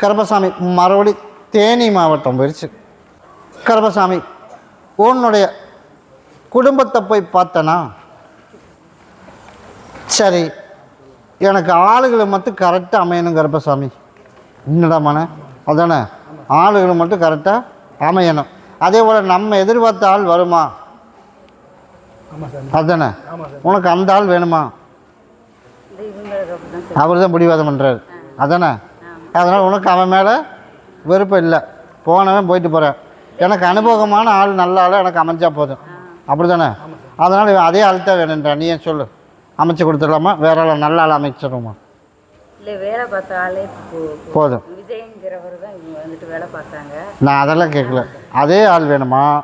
கருப்பசாமி மறுபடி தேனி மாவட்டம் போயிடுச்சு கருப்பசாமி உன்னுடைய குடும்பத்தை போய் பார்த்தனா? சரி எனக்கு ஆளுகளை மட்டும் கரெக்டாக அமையணும் கருப்பசாமி. என்னடா மன? அதானே? ஆளுகளை மட்டும் கரெக்டாக அமையணும். அதே போல் நம்ம எதிர்பார்த்த ஆள் வருமா? அதானே? உனக்கு அந்த ஆள் வேணுமா? அவர் தான் பிடிவாதம் பண்ணுறாரு அதானே? அதனால் உனக்கு அவன் மேலே விருப்பம் இல்லை. போனவன் போயிட்டு போகிறேன். எனக்கு அனுபவமான ஆள் நல்ல ஆள் எனக்கு அமைஞ்சா போதும். அப்படி தானே அதனால் இவன் அதே ஆள் தான் வேணுன்றா. நீ ஏன் சொல்லு? அமைச்சு கொடுத்துடலாமா? வேற ஆள் நல்ல ஆள் அமைச்சிடுமா இல்லை வேலை பார்த்த ஆளே போ- போ- போதும். விஜய்ங்கிறவர் தான் இவங்க வந்துட்டு வேலை பார்த்தாங்க. நான் அதெல்லாம் கேட்கல. அதே ஆள் வேணுமா?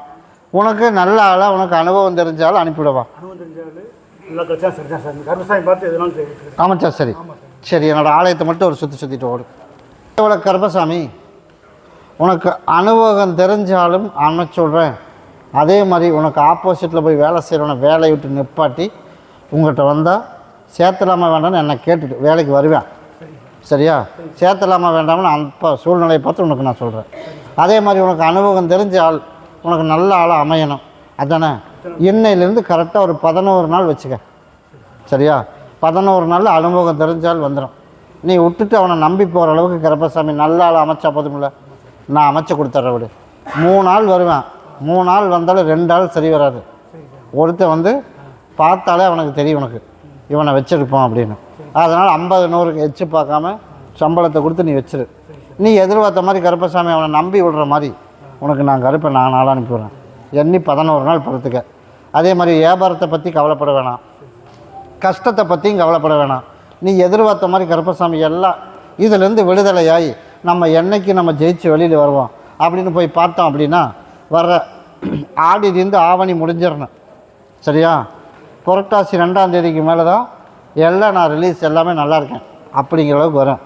உனக்கு நல்ல ஆளாக உனக்கு அனுபவம் தெரிஞ்ச ஆள் அனுப்பிவிடவா? அனுபவம் தெரிஞ்சாலும் சரி. அமைச்சா சரி. சரி. என்னோட ஆலயத்தை மட்டும் ஒரு சுற்றி சுற்றிட்டு ஓடு. இவ்வளோ கருப்பசாமி உனக்கு அனுபவம் தெரிஞ்சாலும் அண்ண சொல்கிறேன் அதே மாதிரி உனக்கு ஆப்போசிட்டில் போய் வேலை செய்கிறவனை வேலையை விட்டு நிப்பாட்டி உங்கள்கிட்ட வந்தால் சேர்த்தலாமா வேண்டாம்னு என்னை கேட்டுட்டு வேலைக்கு வருவேன். சரியா? சேர்த்தலாமா வேண்டாம்னு அந்த சூழ்நிலையை பார்த்து உனக்கு நான் சொல்கிறேன் அதே மாதிரி உனக்கு அனுபவம் தெரிஞ்ச ஆள் உனக்கு நல்ல ஆளாக அமையணும். அதானே? இன்னையிலேருந்து கரெக்டாக ஒரு பதினோரு நாள் வச்சுக்க. சரியா? பதினோரு நாள் அனுபவம் தெரிஞ்சால் வந்துடும் நீ விட்டுட்டு அவனை நம்பி போகிற அளவுக்கு கருப்பசாமி நல்ல ஆள் அமைச்சா போதுமில்ல நான் அமைச்சு கொடுத்துட்றேன் விடு. மூணு நாள் வருவேன். மூணு நாள் வந்தாலும் ரெண்டு ஆள் சரி வராது. ஒருத்தன் வந்து பார்த்தாலே அவனுக்கு தெரியும் உனக்கு. இவனை வச்சிருப்போம் அப்படின்னு. அதனால் ஐம்பது நூறுக்கு எச்சு பார்க்காம சம்பளத்தை கொடுத்து நீ வச்சிரு. நீ எதிர்பார்த்த மாதிரி கருப்பசாமி அவனை நம்பி விடுற மாதிரி உனக்கு நான் கருப்பை நான் நாளாக அனுப்பிவிடுறேன் எண்ணி பதினோரு நாள் படுத்துக்க. அதே மாதிரி வியாபாரத்தை பற்றி கவலைப்பட வேணாம். கஷ்டத்தை பற்றியும் கவலைப்பட வேணாம். நீ எதிர்பார்த்த மாதிரி கருப்பசாமி எல்லாம் இதிலேருந்து விடுதலையாகி நம்ம என்னைக்கு நம்ம ஜெயிச்சு வெளியில் வருவோம் அப்படின்னு போய் பார்த்தோம் அப்படின்னா வர்ற ஆடிலேருந்து ஆவணி முடிஞ்சிடணும். சரியா? புரட்டாசி ரெண்டாம் தேதிக்கு மேலே தான் எல்லாம் நான் ரிலீஸ் எல்லாமே நல்லா இருக்கேன் அப்படிங்கிற அளவுக்கு வரும்.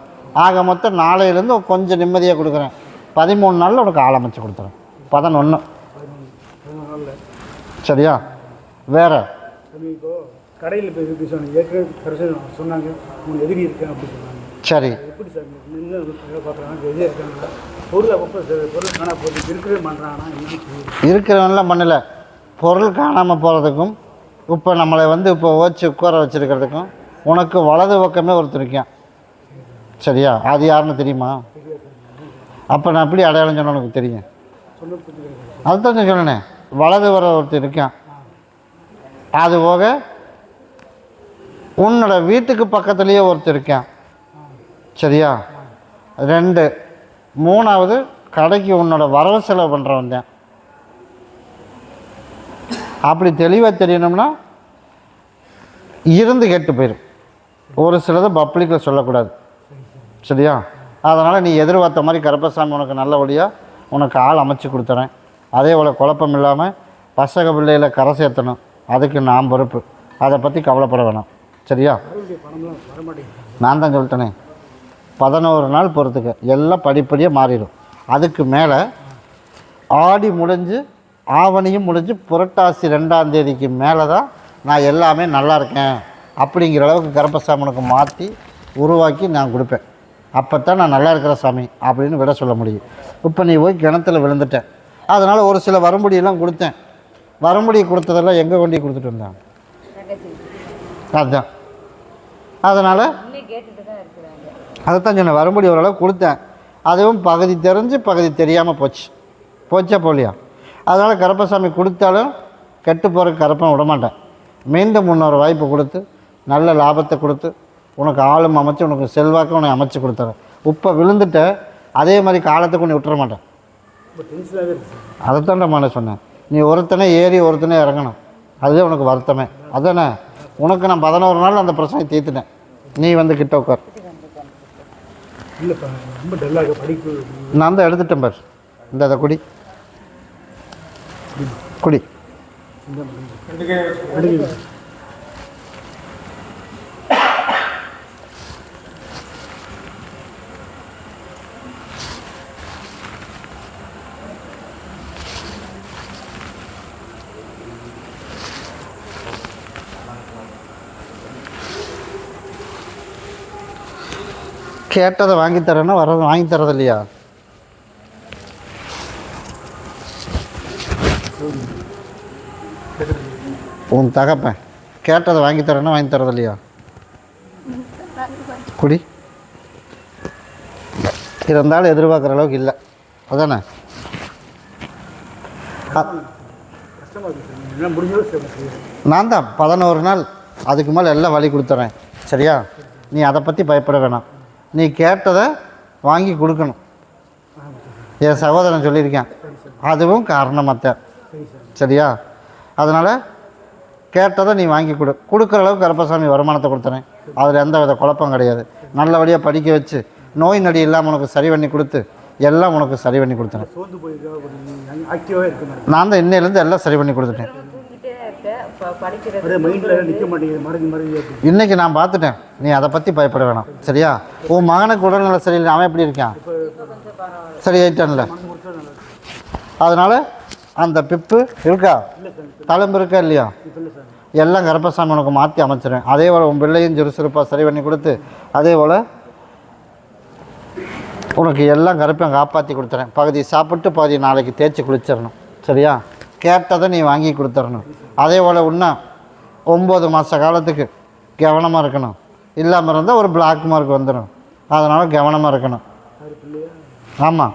ஆக மொத்தம் நாளையிலேருந்து கொஞ்சம் நிம்மதியாக கொடுக்குறேன். பதிமூணு நாளில் உனக்கு ஆரம்பித்து கொடுத்துறேன். பதினொன்று சரியா? வேறு? கடையில் போய் எப்படி சொன்னாங்க? ஏற்கனவே சொன்னாங்க. உங்க எதிரி இருக்கேன் அப்படி சொன்னாங்க. சரி. எப்படி சார்? நின்று பார்க்குறாங்க எதிரியாக இருக்காங்க பொருள் அப்பப்போ பொருள் காணா போகுது. என்ன செய்யுது இருக்கிறவன்லாம் பண்ணலை பொருள் காணாமல் போகிறதுக்கும் இப்போ நம்மளை வந்து இப்போ ஓச்சு உட்கார வச்சுருக்கிறதுக்கும் உனக்கு வலது பக்கமே ஒருத்தர் இருக்கான். சரியா? அது யாருன்னு தெரியுமா? அப்போ நான் எப்படி அடையாளம் சொன்ன உனக்கு தெரியும்? அதுதான் சொன்னேனே. வலது வர ஒருத்தர் இருக்கான். அது போக உன்னோட வீட்டுக்கு பக்கத்துலேயே ஒருத்தர் இருக்கேன். சரியா? ரெண்டு. மூணாவது கடைக்கு உன்னோட வரவு செலவு பண்ணுறவன் தான். அப்படி தெளிவாக தெரியணும்னா இருந்து கெட்டு போயிடும் ஒரு சிலதை பப்ளிக்கில் சொல்லக்கூடாது. சரியா? அதனால் நீ எதிர்பார்த்த மாதிரி கருப்பசாமி உனக்கு நல்லபடியாக உனக்கு ஆள் அமைச்சு கொடுத்துறேன். அதே போல் குழப்பம் இல்லாமல் பசங்க பிள்ளையில் கரை சேர்த்தணும். அதுக்கு நான் பொறுப்பு. அதை பற்றி கவலைப்பட வேணாம். சரியா? நான் தான் சொல்லிட்டேனே. பதினோரு நாள் பொறுத்துக்க. எல்லாம் படிப்படியாக மாறிடும். அதுக்கு மேலே ஆடி முடிஞ்சு ஆவணியும் முடிஞ்சு புரட்டாசி ரெண்டாம் தேதிக்கு மேலே தான் நான் எல்லாமே நல்லா இருக்கேன் அப்படிங்கிற அளவுக்கு கருப்பசாமனுக்கு மாற்றி உருவாக்கி நான் கொடுப்பேன். அப்போ தான் நான் நல்லா இருக்கிற சாமி அப்படின்னு விட சொல்ல முடியும். இப்போ நீ போய் கிணத்துல விழுந்துட்டேன். அதனால் ஒரு சில வரும்படியெல்லாம் கொடுத்தேன். வரும்படி கொடுத்ததெல்லாம் எங்கே கொண்டு கொடுத்துட்டு வந்தாங்க அதுதான் அதனால் அதைத்தான் சொன்னேன் வரும்படி ஓரளவு கொடுத்தேன். அதுவும் பகுதி தெரிஞ்சு பகுதி தெரியாமல் போச்சு. போச்சா போலியா? அதனால் கருப்பசாமி கொடுத்தாலும் கெட்டு போகிறதுக்கு கருப்பன் விட மாட்டேன் மீண்டும் இன்னொரு வாய்ப்பு கொடுத்து நல்ல லாபத்தை கொடுத்து உனக்கு ஆளும் அமைச்சு உனக்கு செல்வாக்கு உனக்கு அமைச்சு கொடுத்துறேன். இப்போ விழுந்துட்ட அதே மாதிரி காலத்துக்கு உன்னை விட்டுற மாட்டேன். அதைத்தான்டா நான் சொன்னேன். நீ ஒருத்தனே ஏறி ஒருத்தனே இறங்கணும். அதுவே உனக்கு வருத்தமே. அதானே? உனக்கு நான் பதினோரு நாள் அந்த பிரச்சனையை தீர்த்துட்டேன். நீ வந்து கிட்ட உட்கார் இல்லைப்பா ரொம்ப டல்லாக படிப்பு. நான் தான் எடுத்துட்டேன் பார். இந்த அதை குடி. குடி. கேட்டதை வாங்கி தரேன்னா வர்றது வாங்கி தரது இல்லையா உன் தகப்பன் கேட்டதை வாங்கி தரேன்னா வாங்கி தரது இல்லையா குடி. இருந்தாலும் எதிர்பார்க்குற அளவுக்கு இல்லை. அதானே? நான் தான் பதினோரு நாள். அதுக்கு மேலே எல்லாம் வழி கொடுத்துறேன். சரியா? நீ அதை பற்றி பயப்பட வேணாம். நீ கேட்டதை வாங்கி கொடுக்கணும். என் சகோதரன் சொல்லியிருக்கேன். அதுவும் காரணமாக சரி சார் சரியா? அதனால் கேட்டதை நீ வாங்கி கொடு. கொடுக்குற அளவுக்கு கருப்பசாமி வருமானத்தை கொடுத்துறேன். அதில் எந்த வித குழப்பம் கிடையாது. நல்லபடியாக படிக்க வச்சு நோய் நொடி இல்லாமல் உனக்கு சரி பண்ணி கொடுத்து எல்லாம் உனக்கு சரி பண்ணி கொடுத்துறேன். நான் தான் இன்னையிலேருந்து எல்லாம் சரி பண்ணி கொடுத்துட்டேன். படிக்கிறது இன்னைக்கு நான் பார்த்துட்டேன். நீ அதை பற்றி பயப்பட வேணாம். சரியா? உன் மகனுக்கு உடல்நல சரியில்லை. அவன் எப்படி இருக்கான்? சரி ஆயிட்டான்ல அதனால் அந்த பிப்பு இருக்கா? தழும்பு இருக்கா இல்லையா? எல்லாம் கருப்பசாமி உனக்கு மாற்றி அமைச்சிருவேன் அதே போல் உன் பிள்ளையும் சுறுசுறுப்பாக சரி பண்ணி கொடுத்து அதே போல் உனக்கு எல்லாம் கருப்பையும் காப்பாற்றி கொடுத்துறேன். பகுதி சாப்பிட்டு பகுதி நாளைக்கு தேய்ச்சி குளிச்சிடணும். சரியா? கேட்டதை நீ வாங்கி கொடுத்துடணும். அதே போல் இன்னும் ஒம்பது மாத காலத்துக்கு கவனமாக இருக்கணும். இல்லாமல் இருந்தால் ஒரு பிளாக் மார்க் வந்துடும் அதனால் கவனமாக இருக்கணும். ஆமாம்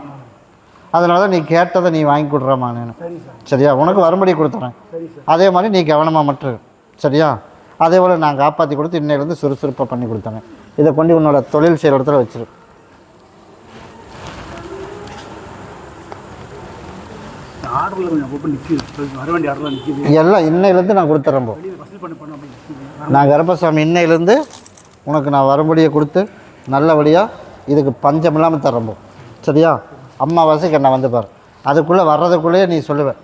அதனால நீ கேட்டதை நீ வாங்கி கொடுறமா நான். சரி சார். சரியா? உனக்கு வரும்படி கொடுத்துறேன். அதே மாதிரி நீ கவனமாக மட்டும். சரியா? அதே போல் நான் காப்பாற்றி கொடுத்து இன்னையிலேருந்து சுறுசுறுப்பாக பண்ணி கொடுத்தேன் இதை கொண்டு உன்னோட தொழில் செய்கிற இடத்துல வச்சிரு. ஆர்டரில் கொஞ்சம் அப்பப்போ நிற்கிது வர வேண்டிய ஆர்டர்லாம் நிற்கிது எல்லாம் இன்னையிலேருந்து நான் கொடுத்துட்றேன் போ. நான் கருப்பசாமி இன்னையிலேருந்து உனக்கு நான் வரும்படியை கொடுத்து நல்லபடியாக இதுக்கு பஞ்சம் இல்லாமல் தரேன் போ. சரியா? அம்மாவாசைக்கு என்ன வந்து பாரு. அதுக்குள்ளே வர்றதுக்குள்ளேயே நீ சொல்லுவேன்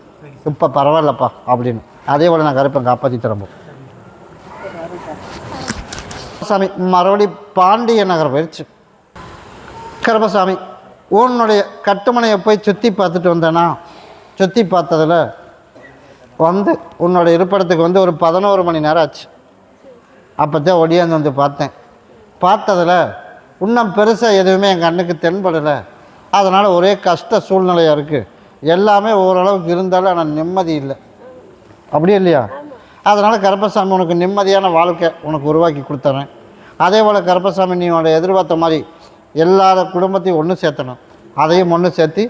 இப்போ பரவாயில்லப்பா அப்படின்னு. அதே போல் நான் கருப்பை காப்பாற்றி தரேன் போ. சாமி மறுபடி பாண்டிய நகர் போயிடுச்சு கருப்பசாமி உன்னுடைய கட்டுமனையை போய் சுற்றி பார்த்துட்டு வந்தேனா? சுற்றி பார்த்ததில் வந்து உன்னோட இருப்பிடத்துக்கு வந்து ஒரு பதினோரு மணி நேரம் ஆச்சு. அப்போ தான் ஒடியாந்து வந்து பார்த்தேன். பார்த்ததில் இன்னும் பெருசாக எதுவுமே என் கண்ணுக்கு தென்படலை. அதனால் ஒரே கஷ்ட சூழ்நிலையாக இருக்குது எல்லாமே ஓரளவுக்கு இருந்தாலும் ஆனால் நிம்மதி இல்லை. அப்படியே இல்லையா? அதனால் கருப்பசாமி உனக்கு நிம்மதியான வாழ்க்கை உனக்கு உருவாக்கி கொடுத்துறேன். அதே போல் கருப்பசாமி நீ உன்னோட எதிர்பார்த்த மாதிரி எல்லா குடும்பத்தையும் ஒன்று சேர்த்தணும். அதையும் ஒன்று சேர்த்தி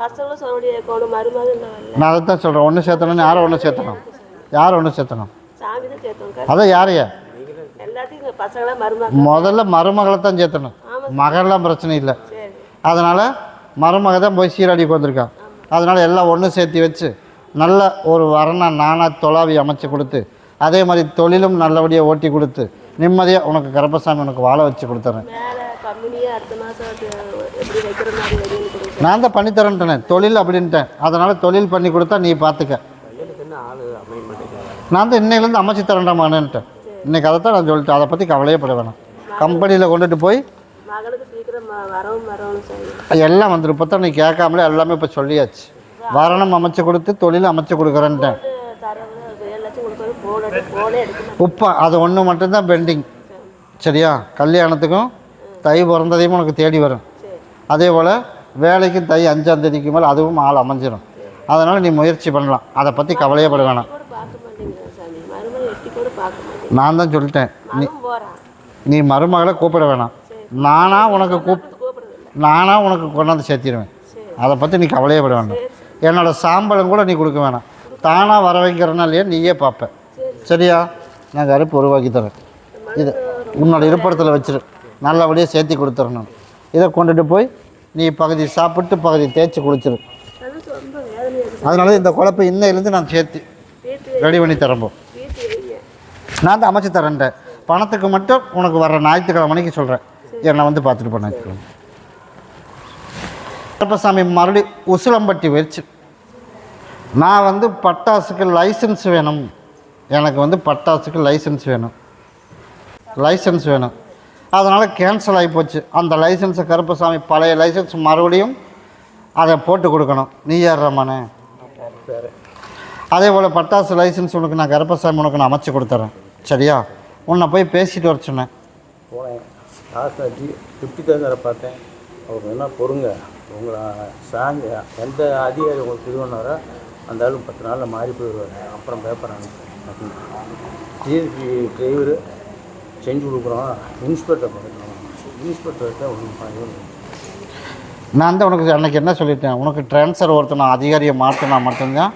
பசங்களும் சொல்ல முடியாது கொண்டு மருமகன் நான் அதை தான் சொல்கிறேன் ஒன்று சேர்த்தணும்னு யாரை ஒன்று சேர்த்தணும்? யாரை ஒன்று சேர்த்தணும்? சாமி தான் சேர்த்தோம் அதான் யாரையா? எல்லாத்தையும் இந்த பசங்களாம் மருமகன் முதல்ல மருமகளை தான் சேர்த்தணும். மகள்லாம் பிரச்சனை இல்லை. அதனால் மருமக தான் போய் சீராடி உட்காந்துருக்கான் அதனால் எல்லாம் ஒன்று சேர்த்து வச்சு நல்ல ஒரு வரண நானா தொலாவி அமைச்சு கொடுத்து அதே மாதிரி தொழிலும் நல்லபடியாக ஓட்டி கொடுத்து நிம்மதியாக உனக்கு கருப்பசாமி உனக்கு வாழ வச்சு கொடுத்துறேன். கம்பெனியே அடுத்த மாதம் எப்படி வைக்கிற மாதிரி வெளியே கொடுக்கும் நான் தான் பண்ணித்தரேன்ட்டேனே தொழில் அப்படின்ட்டேன். அதனால் தொழில் பண்ணி கொடுத்தா நீ பார்த்துக்க நான் தான் இன்னையிலேருந்து அமைச்சு தரேன்டாமான்னுட்டேன். இன்னைக்கு அதை தான் நான் சொல்லிட்டேன். அதை பற்றி கவலையே பட வேணாம் கம்பெனியில் கொண்டுட்டு போய் எல்லாம் வந்துடும் இப்போ தான் நீ கேட்காமலே எல்லாமே இப்போ சொல்லியாச்சு. வரணும் அமைச்சு கொடுத்து தொழில் அமைச்சு கொடுக்குறேன்ட்டேன். உப்பா அது ஒன்று மட்டும்தான் பெண்டிங். சரியா? கல்யாணத்துக்கும் தை பிறந்ததையும் உனக்கு தேடி வரும். அதே போல் வேலைக்கும் தை அஞ்சாம் தேதிக்கு மேலே அதுவும் ஆள் அமைஞ்சிடும் அதனால் நீ முயற்சி பண்ணலாம். அதை பற்றி கவலையே பட வேணாம். நான் தான் சொல்லிட்டேன். நீ நீ மருமகளை கூப்பிட வேணாம். நானாக உனக்கு கூப் நானாக உனக்கு கொண்டாந்து சேர்த்திடுவேன் அதை பற்றி நீ கவலையே பட வேண்டாம் என்னோடய சாம்பலும் கூட நீ கொடுக்க வேணாம். தானாக வர வைக்கிறனா இல்லையா நீயே பார்ப்பேன் சரியா? நான் கருப்பு உருவாக்கி தரேன். இது உன்னோட இருப்பிடத்தில் வச்சிரு. நல்லபடியாக சேர்த்தி கொடுத்துடணும் இதை கொண்டுட்டு போய் நீ பகுதி சாப்பிட்டு பகுதி தேய்ச்சி குளிச்சிரு அதனால இந்த குழப்பம் இன்னையிலேருந்து நான் சேர்த்து ரெடி பண்ணி தரம்போம். நான் தான் அமைச்சு தரேன்ட்டேன் பணத்துக்கு மட்டும் உனக்கு வர ஞாயிற்றுக்கிழமை மணிக்கு சொல்கிறேன் என்னை வந்து பார்த்துட்டு போன ஞாயிற்றுக்கிழமை. கருப்பசாமி மறுபடி உசிலம்பட்டி வச்சு நான் வந்து பட்டாசுக்கு லைசன்ஸ் வேணும். எனக்கு வந்து பட்டாசுக்கு லைசன்ஸ் வேணும். லைசன்ஸ் வேணும். அதனால் கேன்சல் ஆகி போச்சு. அந்த லைசன்ஸை கருப்பசாமி பழைய லைசன்ஸ் மறுபடியும் அதை போட்டு கொடுக்கணும். நீ ஏறுறமானே அதே போல் பட்டாசு லைசன்ஸ் உனக்கு நான் கருப்பசாமி உனக்கு நான் அமைச்சு கொடுத்துறேன். சரியா? உன்னை போய் பேசிட்டு வர சொன்னேன். லாஸ்ட் ஜி ஃபிஃப்டி தௌசண்ட் பார்த்தேன். அவங்க என்ன பொறுங்க? உங்களை சாங்க எந்த அதிகாரி உங்களுக்கு இது பண்ணாரோ அந்த ஆளும் பத்து நாளில் மாறி போயிடுவார். அப்புறம் பேப்பர் அப்படின்னு. ஜிஎஸ்பி டிரைவரு செஞ்சு கொடுக்குறோம் இன்ஸ்பெக்டர் பார்க்கணும் இன்ஸ்பெக்டர்கிட்ட ஒன்றும் நான் தான் உனக்கு அன்னைக்கு என்ன சொல்லிட்டேன்? உனக்கு ட்ரான்ஸ்ஃபர் ஒருத்தனை அதிகாரியை மாற்றினா மட்டும்தான்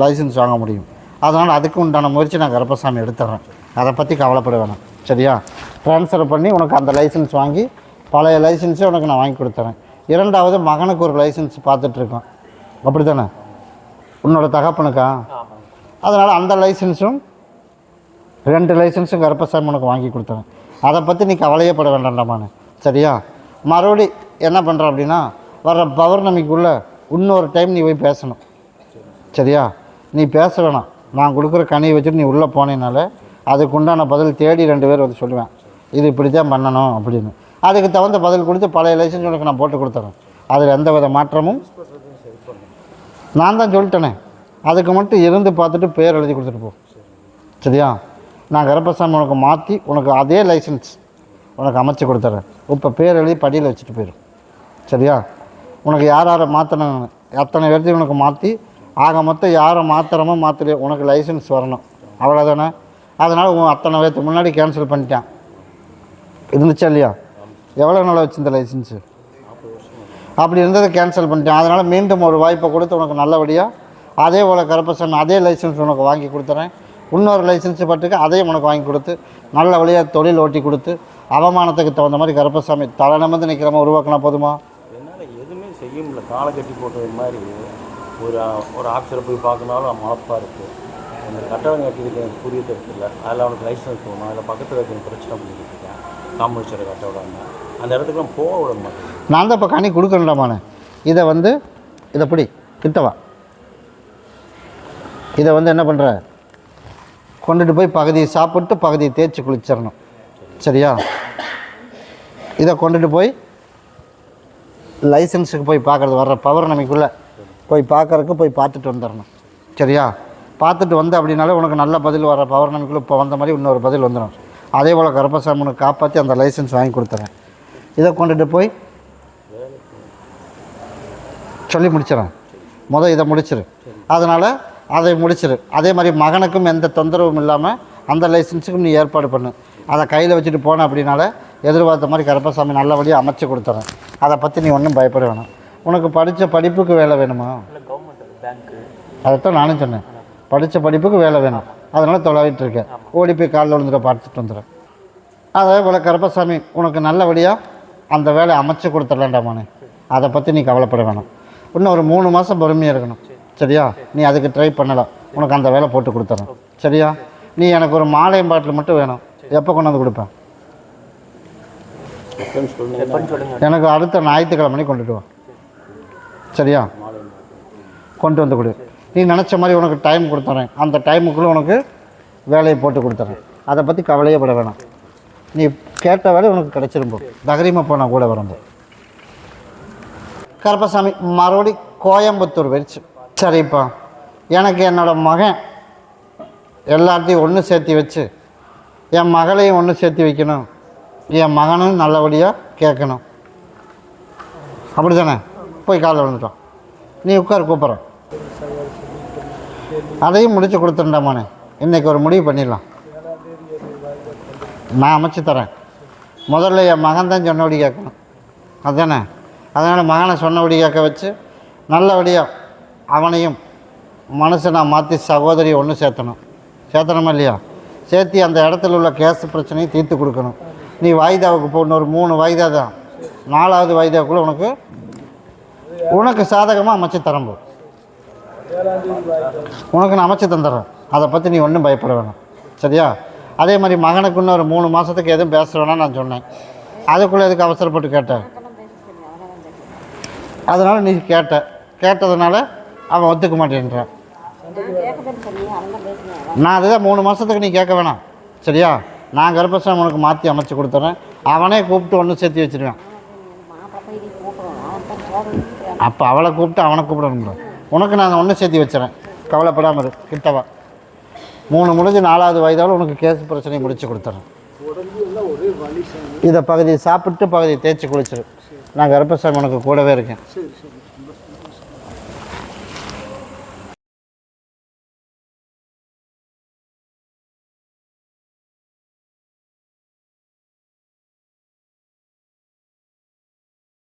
லைசன்ஸ் வாங்க முடியும். அதனால் அதுக்கு உண்டான முயற்சி நான் கருப்பசாமி எடுத்துறேன். அதை பற்றி கவலைப்பட வேணாம். சரியா? ட்ரான்ஸ்ஃபர் பண்ணி உனக்கு அந்த லைசன்ஸ் வாங்கி பழைய லைசன்ஸே உனக்கு நான் வாங்கி கொடுத்துறேன். இரண்டாவது மகனுக்கு ஒரு லைசன்ஸ் பார்த்துட்ருக்கோம் அப்படி தானே உன்னோட தகப்பனுக்கா? அதனால் அந்த லைசன்ஸும் ரெண்டு லைசன்ஸும் கருப்பசாமி உனக்கு வாங்கி கொடுத்தேன் அதை பற்றி நீ கவலையே பட வேண்டாம்டாமான்னு. சரியா? மறுபடி என்ன பண்ணுற அப்படின்னா வர்ற பௌர்ணமிக்குள்ளே இன்னொரு டைம் நீ போய் பேசணும். சரியா? நீ பேச வேணாம். நான் கொடுக்குற கனியை வச்சுட்டு நீ உள்ளே போனேனால அதுக்கு உண்டான பதில் தேடி ரெண்டு பேர் வந்து சொல்லுவேன். இது இப்படி தான் பண்ணணும் அப்படின்னு. அதுக்கு தகுந்த பதில் கொடுத்து பழைய லைசன்ஸ் உனக்கு நான் போட்டு கொடுத்துறேன். அதில் எந்த வித மாற்றமும் நான் தான் சொல்லிட்டேனே. அதுக்கு மட்டும் இருந்து பார்த்துட்டு பேர் எழுதி கொடுத்துட்டு போ. சரியா? நான் கருப்பசாமி உனக்கு மாற்றி உனக்கு அதே லைசன்ஸ் உனக்கு அமைச்சு கொடுத்துட்றேன் இப்போ பேர் எழுதி படியில் வச்சுட்டு போயிடும் சரியா? உனக்கு யார் யாரை மாற்றணும் அத்தனை பேர்த்தையும் உனக்கு மாற்றி ஆக மொத்தம் யாரை மாத்திரமோ மாற்றலையோ உனக்கு லைசன்ஸ் வரணும். அவ்வளோதானே அதனால் உன் அத்தனை பேர்த்துக்கு முன்னாடி கேன்சல் பண்ணிட்டேன். இருந்துச்சா இல்லையா? எவ்வளோ நாளாக வச்சிருந்த லைசன்ஸு அப்படி இருந்ததை கேன்சல் பண்ணிட்டேன். அதனால் மீண்டும் ஒரு வாய்ப்பை கொடுத்து உனக்கு நல்லபடியாக அதே போல் கரப்பசன் அதே லைசன்ஸ் உனக்கு வாங்கி கொடுத்துறேன். இன்னொரு லைசன்ஸ் பட்டுக்கு அதையும் உனக்கு வாங்கி கொடுத்து நல்ல வழியாக தொழில் ஓட்டி கொடுத்து அவமானத்துக்கு தகுந்த மாதிரி கருப்பசாமி தலை நிமிர்ந்து நிற்கிறமா உருவாக்கினா போதுமா? என்னால் எதுவுமே செய்ய முடியல. காலை கட்டி போட்டது மாதிரி ஒரு ஒரு ஆஃபீஸரை போய் பார்க்கனாலும் மழப்பாக இருக்குது அந்த கட்டடம் கட்டிக்கிட்டு எனக்கு புரிய தெரியல. அதில் அவனுக்கு லைசன்ஸ் போகணும் அதில் பக்கத்தில் இருக்கிற பிரச்சனை பண்ணிக்கிட்டு இருக்கேன். காம்பவுண்ட் கட்டடம் அந்த இடத்துக்குலாம் போக விட மாட்டேங்குது. நான் தான் இப்போ கனி கொடுக்கணுடாமானே இதை வந்து இதை பிடி கிட்டவா இதை வந்து என்ன பண்ணுற கொண்டுட்டு போய் பகுதியை சாப்பிட்டு பகுதியை தேய்ச்சி குளிச்சிடணும். சரியா? இதை கொண்டுட்டு போய் லைசன்ஸுக்கு போய் பார்க்குறது வர்ற பௌர்ணமிக்குள்ளே போய் பார்க்குறக்கு போய் பார்த்துட்டு வந்துடணும். சரியா? பார்த்துட்டு வந்து அப்படின்னாலே உனக்கு நல்ல பதில் வர பௌர்ணமிக்குள்ளே இப்போ வந்த மாதிரி இன்னொரு பதில் வந்துடும். அதே போல் கருப்பசாமி காப்பாற்றி அந்த லைசன்ஸ் வாங்கி கொடுத்துறேன். இதை கொண்டுட்டு போய் சொல்லி முடிச்சிடறேன். முதல் இதை முடிச்சிரு. அதனால் அதை முடிச்சிரு. அதே மாதிரி மகனுக்கும் எந்த தொந்தரவும் இல்லாமல் அந்த லைசன்ஸுக்கும் நீ ஏற்பாடு பண்ணு. அதை கையில் வச்சுட்டு போன அப்படின்னால எதிர்பார்த்த மாதிரி கருப்பசாமி நல்லபடியாக அமைச்சு கொடுத்துறேன். அதை பற்றி நீ ஒன்றும் பயப்பட வேணாம். உனக்கு படித்த படிப்புக்கு வேலை வேணுமா? அதைத்தான் நானும் சொன்னேன். படித்த படிப்புக்கு வேலை வேணும். அதனால் தொலைவிட்டு இருக்கேன். ஓடி போய் காலில் விழுந்துட பார்த்துட்டு வந்துடுறேன் அதே போல் கருப்பசாமி உனக்கு நல்லபடியாக அந்த வேலையை அமைச்சு கொடுத்துடலாண்டாமானே அதை பற்றி நீ கவலைப்பட வேணாம். இன்னும் ஒரு மூணு மாதம் பொறுமையாக இருக்கணும். சரியா? நீ அதுக்கு ட்ரை பண்ணலாம். உனக்கு அந்த வேலை போட்டு கொடுத்துறேன். சரியா? நீ எனக்கு ஒரு மாலையம் பாட்டில் மட்டும் வேணும். எப்போ கொண்டு வந்து கொடுப்பேன்? எனக்கு அடுத்த ஞாயிற்றுக்கிழமை கொண்டுட்டு வா. சரியா? கொண்டு வந்து கொடு. நீ நினச்ச மாதிரி உனக்கு டைம் கொடுத்துறேன். அந்த டைமுக்குள்ளே உனக்கு வேலையை போட்டு கொடுத்துறேன். அதை பற்றி கவலையே பட வேணாம். நீ கேட்ட வேலை உனக்கு கிடச்சிரும்போ தகரியமாக போனால் கூட வரும்போது கருப்பசாமி மறுபடி கோயம்புத்தூர் வெறிச்சு சரிப்பா. எனக்கு என்னோட மகன் எல்லாத்தையும் ஒன்று சேர்த்து வச்சு என் மகளையும் ஒன்று சேர்த்து வைக்கணும். என் மகனும் நல்லபடியாக கேட்கணும். அப்படி தானே போய் காலைல விழுந்துட்டோம். நீ உட்கார் கூப்பிட்றேன். அதையும் முடித்து கொடுத்துட்டாமானே இன்றைக்கி ஒரு முடிவு பண்ணிடலாம். நான் அமைச்சு தரேன். முதல்ல என் மகன் தான் சொன்னபடி கேட்கணும். அதுதானே அதனால் மகனை சொன்னபடி கேட்க வச்சு நல்லபடியாக அவனையும் மனசை நான் மாற்றி சகோதரியை ஒன்று சேர்த்தணும். சேர்த்தணுமா இல்லையா? சேர்த்து அந்த இடத்துல உள்ள கேஸ் பிரச்சனையை தீர்த்து கொடுக்கணும். நீ வாய்தாவுக்கு போடணும் ஒரு மூணு வாய்தா தான் நாலாவது வாய்தாக்குள்ளே உனக்கு உனக்கு சாதகமாக அமைச்சு தரம்போ உனக்கு நான் அமைச்சு தந்துடுறேன் அதை பற்றி நீ ஒன்றும் பயப்பட வேணாம். சரியா? அதே மாதிரி மகனுக்குன்னு ஒரு மூணு மாதத்துக்கு எதுவும் பேச நான் சொன்னேன். அதுக்குள்ளே எதுக்கு அவசரப்பட்டு கேட்டேன் அதனால் நீ கேட்ட. கேட்டதுனால அவன் ஒத்துக்க மாட்டேன்றான். நான் அதுதான் மூணு மாதத்துக்கு நீ கேட்க வேணாம். சரியா? நான் கர்ப்பசாமி உனக்கு மாற்றி அமைச்சு கொடுத்துட்றேன் அவனே கூப்பிட்டு ஒன்று சேர்த்து வச்சுருவேன் அப்போ அவளை கூப்பிட்டு அவனை கூப்பிடணும்ல. உனக்கு நான் ஒன்று சேர்த்து வச்சுறேன். கவலைப்படாமல் இரு. கிட்டவா மூணு முடிஞ்சு நாலாவது வயதால் உனக்கு கேஸ் பிரச்சனையை முடிச்சு கொடுத்துறேன். இதை பகுதியை சாப்பிட்டு பகுதியை தேய்ச்சி குளிச்சிரு. நான் கர்ப்பசாமி உனக்கு கூடவே இருக்கேன்.